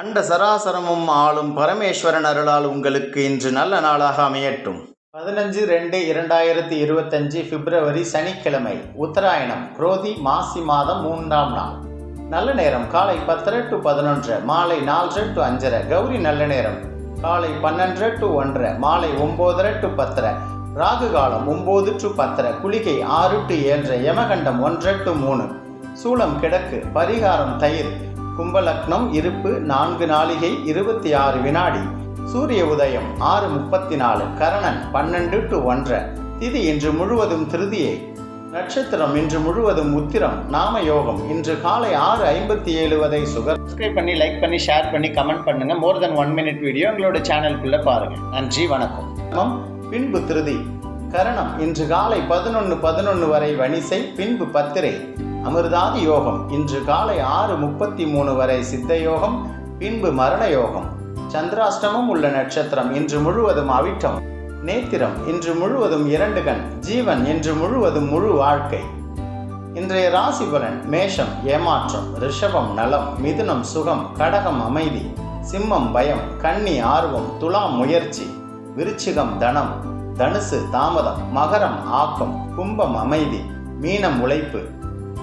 அண்ட சராசரமும் ஆளும் பரமேஸ்வரன் அருளால் உங்களுக்கு இன்று நல்ல நாளாக அமையட்டும். பதினஞ்சு ரெண்டு இரண்டாயிரத்தி இருபத்தஞ்சு பிப்ரவரி சனிக்கிழமை உத்தராயணம் குரோதி மாசி மாதம் மூன்றாம் நாள். நல்ல நேரம் காலை பத்தரை டு பதினொன்று மாலை நாலரை டு அஞ்சரை கௌரி நல்ல நேரம். காலை பன்னெண்டரை டு ஒன்றரை மாலை ஒம்போதரை டு பத்தரை ராகு காலம் ஒம்பது டு பத்தரை குளிகை ஆறு டு ஏழரை யமகண்டம் ஒன்றரை டு மூணு. சூளம் கிழக்கு பரிகாரம் தயிர் கும்பலக்னம் இருப்பு நான்கு நாளிகை இருபத்தி ஆறு வினாடி. சூரிய உதயம் ஆறு முப்பத்தி நாலு கரணன் பன்னெண்டு டு ஒன்றரை திதி இன்று முழுவதும் திருதியை. நட்சத்திரம் இன்று முழுவதும் உத்திரம். நாம யோகம். இன்று காலை ஆறு ஐம்பத்தி ஏழு வதை சுகர். சப்ஸ்கிரைப் பண்ணி லைக் பண்ணி ஷேர் பண்ணி கமெண்ட் பண்ணுங்க. More than one minute video எங்களோட சேனலுக்குள்ள பாருங்க. நன்றி வணக்கம். பின்பு திருதி. கரணம் இன்று காலை பதினொன்று பதினொன்று வரை வணிசை பின்பு பத்திரை. அமிர்தாதி யோகம். இன்று காலை ஆறு முப்பத்தி மூணு வரை சித்த யோகம் பின்பு மரண யோகம் சந்திராஷ்டமம் உள்ள நட்சத்திரம் இன்று முழுவதும் அவிட்டம். நேத்திரம் இன்று முழுவதும் இரண்டு கண். ஜீவன் இன்று முழுவதும் முழு வாழ்க்கை. இன்றைய ராசி பலன் மேஷம் ஏமாற்றம் ரிஷபம் நலம் மிதுனம் சுகம் கடகம் அமைதி சிம்மம் பயம் கன்னி ஆர்வம் துலாம் முயற்சி விருச்சிகம் தனம் தனுசு தாமதம் மகரம் ஆக்கம் கும்பம் அமைதி மீனம் உழைப்பு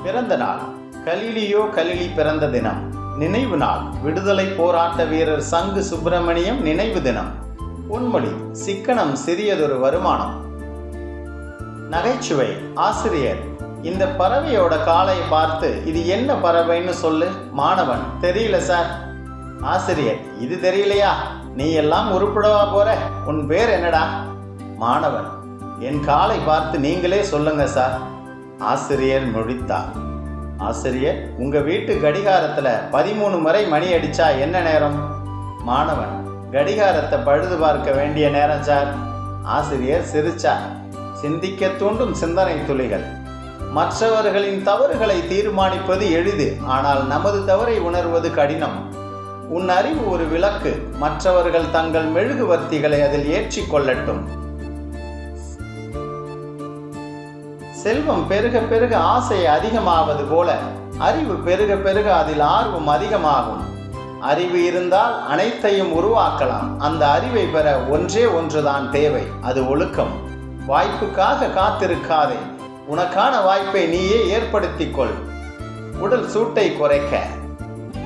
பிறந்த நாள். கலிலியோ கலிலி பிறந்த தினம். நினைவு நாள். விடுதலை போராட்ட வீரர் சங்கு சுப்பிரமணியம் நினைவு தினம். பொன்மொழி. சிக்கனம் சிறியதொரு வருமானம். நகைச்சுவை. ஆசிரியர். இந்த பறவையோட காலை பார்த்து இது என்ன பறவைன்னு சொல்லு மாணவன். தெரியல சார் ஆசிரியர். இது தெரியலையா? நீ எல்லாம் உருப்படவா போற? உன் பேர் என்னடா? மாணவன். என் காலை பார்த்து நீங்களே சொல்லுங்க சார் ஆசிரியர் முழித்தார். ஆசிரியர் உங்க வீட்டு கடிகாரத்துல பதிமூணு முறை மணி அடிச்சா என்ன நேரம்? மாணவன் கடிகாரத்தை பழுது பார்க்க வேண்டிய நேரம் சார். ஆசிரியர் சிரிச்சார். சிந்திக்க தூண்டும் சிந்தனை துளிகள். மற்றவர்களின் தவறுகளை தீர்மானிப்பது எளிது ஆனால் நமது தவறை உணர்வது கடினம். உன் அறிவு ஒரு விளக்கு. மற்றவர்கள் தங்கள் மெழுகுவர்த்திகளை அதில் ஏற்றிக் செல்வம் பெருக பெருக ஆசை அதிகமாவது போல அறிவு பெருக பெருக அதில் ஆர்வம் அதிகமாகும். அறிவு இருந்தால் அனைத்தையும் உருவாக்கலாம். அந்த அறிவை பெற ஒன்றே ஒன்றுதான் தேவை அது ஒழுக்கம். வாய்ப்புக்காக காத்திருக்காதே உனக்கான வாய்ப்பை நீயே ஏற்படுத்திக் கொள் உடல் சூட்டை குறைக்க.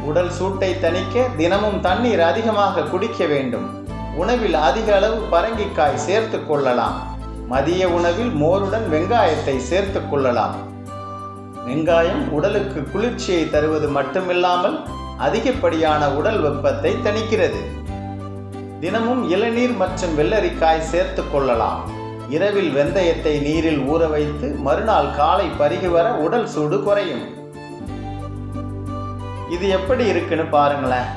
உடல் சூட்டை தணிக்க தினமும் தண்ணீர் அதிகமாக குடிக்க வேண்டும். உணவில் அதிக அளவு பரங்கிக்காய் சேர்த்து கொள்ளலாம். மதிய உணவில் மோருடன் வெங்காயத்தை சேர்த்து கொள்ளலாம். வெங்காயம் உடலுக்கு குளிர்ச்சியை தருவது மட்டுமில்லாமல் அதிகப்படியான உடல் வெப்பத்தை தணிக்கிறது. தினமும் இளநீர் மற்றும் வெள்ளரிக்காய் சேர்த்து கொள்ளலாம். இரவில் வெந்தயத்தை நீரில் ஊற வைத்து மறுநாள் காலை பருகி வர உடல் சூடு குறையும். இது எப்படி இருக்குன்னு பாருங்களேன்.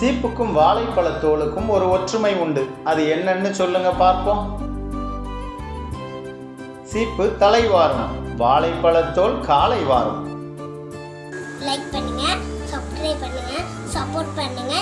சீப்புக்கும் வாழைப்பழத்தோலுக்கும் ஒரு ஒற்றுமை உண்டு. அது என்னன்னு சொல்லுங்க பார்ப்போம். சீப்பு தலைவாரம் வாழைப்பழத்தோல் காலை வாரும். லைக் பண்ணுங்க சப்ஸ்கிரைப் பண்ணுங்க சப்போர்ட் பண்ணுங்க.